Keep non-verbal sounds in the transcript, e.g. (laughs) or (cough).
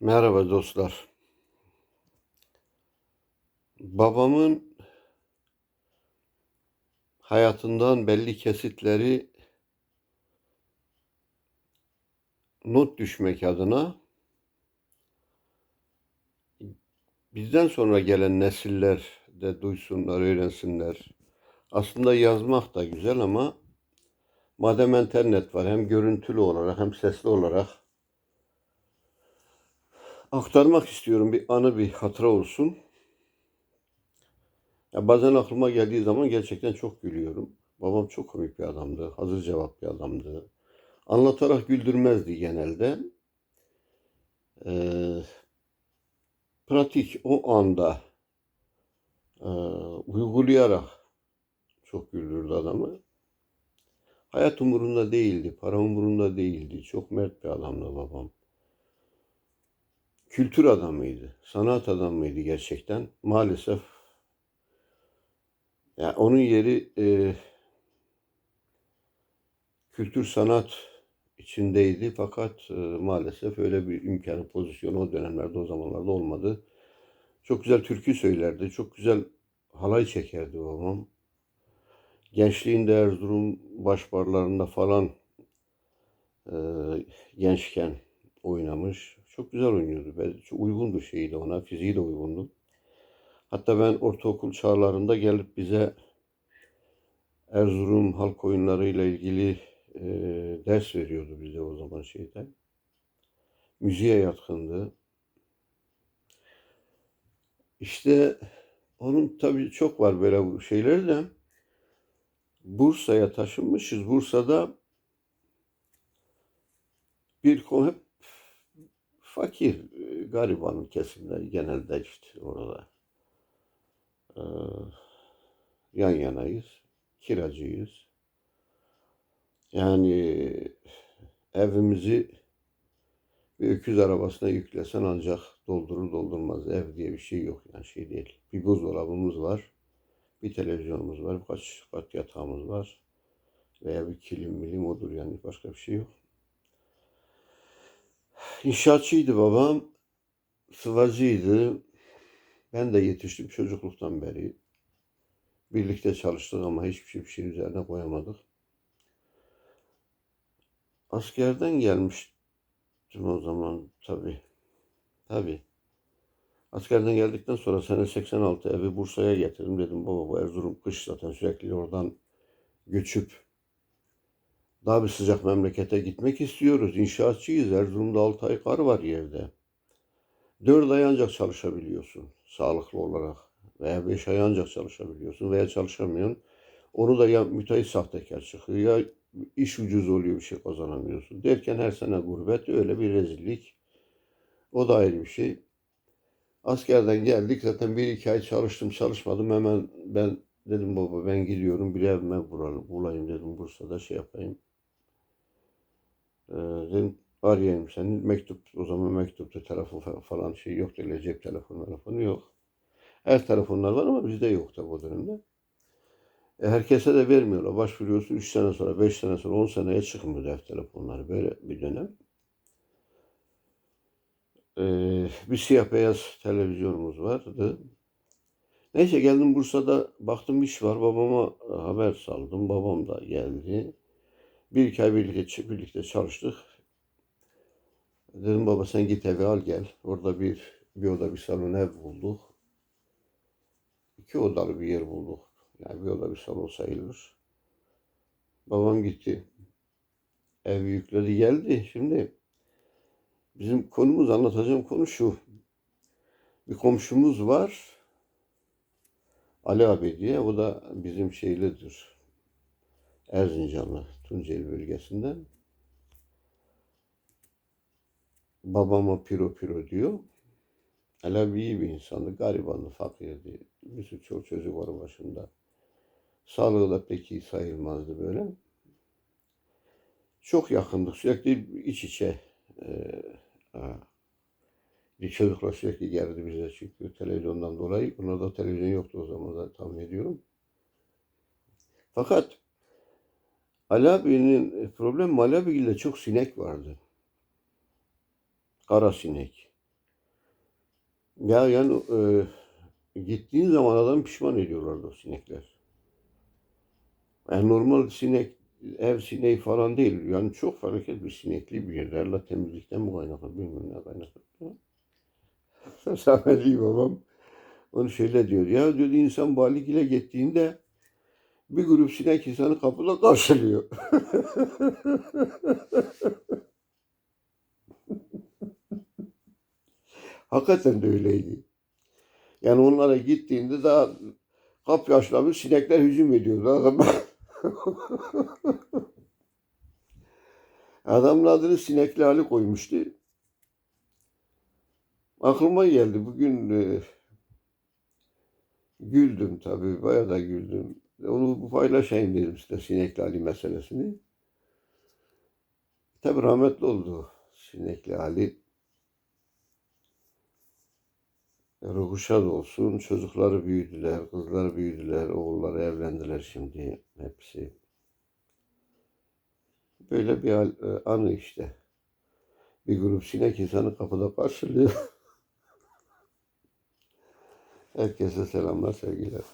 Merhaba dostlar. Babamın hayatından belli kesitleri not düşmek adına bizden sonra gelen nesiller de duysunlar, öğrensinler. Aslında yazmak da güzel ama madem internet var hem görüntülü olarak hem sesli olarak aktarmak istiyorum. Bir anı, bir hatıra olsun. Ya bazen aklıma geldiği zaman gerçekten çok gülüyorum. Babam çok komik bir adamdı. Hazır cevap bir adamdı. Anlatarak güldürmezdi genelde. Ee, pratik o anda e, uygulayarak çok güldürdü adamı. Hayat umurunda değildi, para umurunda değildi. Çok mert bir adamdı babam kültür adamıydı, sanat adamıydı gerçekten. Maalesef yani onun yeri e, kültür sanat içindeydi fakat e, maalesef öyle bir imkanı, pozisyonu o dönemlerde, o zamanlarda olmadı. Çok güzel türkü söylerdi, çok güzel halay çekerdi babam. Gençliğinde Erzurum başbarlarında falan e, gençken oynamış. Çok güzel oynuyordu. Ben, çok uygundu şeyi de ona. Fiziği de uygundu. Hatta ben ortaokul çağlarında gelip bize Erzurum halk oyunlarıyla ilgili e, ders veriyordu bize o zaman şeyde. Müziğe yatkındı. İşte onun tabii çok var böyle şeyleri de. Bursa'ya taşınmışız. Bursa'da bir hep fakir, e, gariban kesimler genelde işte orada e, yan yanayız, kiracıyız. Yani evimizi bir öküz arabasına yüklesen ancak doldurur doldurmaz. Ev diye bir şey yok yani şey değil. Bir buzdolabımız var, bir televizyonumuz var, birkaç kat yatağımız var. Veya bir kilim milim odur yani başka bir şey yok. İnşaatçıydı babam. Sıvacıydı. Ben de yetiştim çocukluktan beri. Birlikte çalıştık ama hiçbir şey bir şey üzerine koyamadık. Askerden gelmiştim o zaman tabii. Tabii. Askerden geldikten sonra sene 86 evi Bursa'ya getirdim. Dedim baba bu Erzurum kış zaten sürekli oradan göçüp daha bir sıcak memlekete gitmek istiyoruz. İnşaatçıyız. Erzurum'da 6 ay kar var yerde. 4 ay ancak çalışabiliyorsun sağlıklı olarak. Veya 5 ay ancak çalışabiliyorsun veya çalışamıyorsun. Onu da ya müteahhit sahtekar çıkıyor ya iş ucuz oluyor bir şey kazanamıyorsun. Derken her sene gurbet öyle bir rezillik. O da ayrı bir şey. Askerden geldik zaten bir iki ay çalıştım çalışmadım hemen ben dedim baba ben gidiyorum bir evime bulayım dedim Bursa'da şey yapayım. Ee, dedim arayayım seni. Mektup o zaman mektupta telefon falan şey yok öyle cep telefonu telefonu yok. Her telefonlar var ama bizde yok tabi o dönemde. E, herkese de vermiyorlar. Başvuruyorsun 3 sene sonra, 5 sene sonra, 10 seneye çıkmıyor ev telefonları. Böyle bir dönem. Ee, bir siyah beyaz televizyonumuz vardı. Neyse geldim Bursa'da baktım iş var. Babama haber saldım. Babam da geldi. Bir iki ay birlikte, birlikte çalıştık. Dedim baba sen git evi al gel. Orada bir bir oda bir salon ev bulduk. İki odalı bir yer bulduk. Yani bir oda bir salon sayılır. Babam gitti. Evi yükledi geldi. Şimdi bizim konumuz anlatacağım konu şu. Bir komşumuz var. Ali abi diye. O da bizim şeylidir. Erzincanlı, Tunceli bölgesinden. Babama piro piro diyor. Hele iyi bir insandı, garibandı, fakirdi. Bir sürü çok çocuk var başında. Sağlığı da pek iyi sayılmazdı böyle. Çok yakındık, sürekli iç içe. Ee, çocuklar sürekli geldi bize çünkü televizyondan dolayı. Onlarda televizyon yoktu o zaman da tahmin ediyorum. Fakat Ali abinin e, problem Ali abiyle çok sinek vardı. Kara sinek. Ya yani e, gittiğin zaman adam pişman ediyorlardı o sinekler. Yani normal sinek, ev sineği falan değil. Yani çok felaket bir sinekli bir yer. Herhalde temizlikten mi kaynaklı bilmiyorum ne kaynaklı. (laughs) Rahmetli babam onu şöyle diyor. Ya diyor insan balik ile gittiğinde bir grup sinek insanı kapıda karşılıyor. (laughs) Hakikaten de öyleydi. Yani onlara gittiğinde daha kap yaşlamış sinekler hücum ediyordu adama. (laughs) Adamın adını Sinekli Ali koymuştu. Aklıma geldi bugün e, güldüm tabii bayağı da güldüm. Onu paylaşayım dedim size Sinekli Ali meselesini. Tabii rahmetli oldu Sinekli Ali. Ruhu şad olsun. Çocukları büyüdüler, kızları büyüdüler, oğulları evlendiler şimdi hepsi. Böyle bir hal- e, anı işte. Bir grup sinek insanı kapıda karşılıyor. (laughs) Herkese selamlar, sevgiler.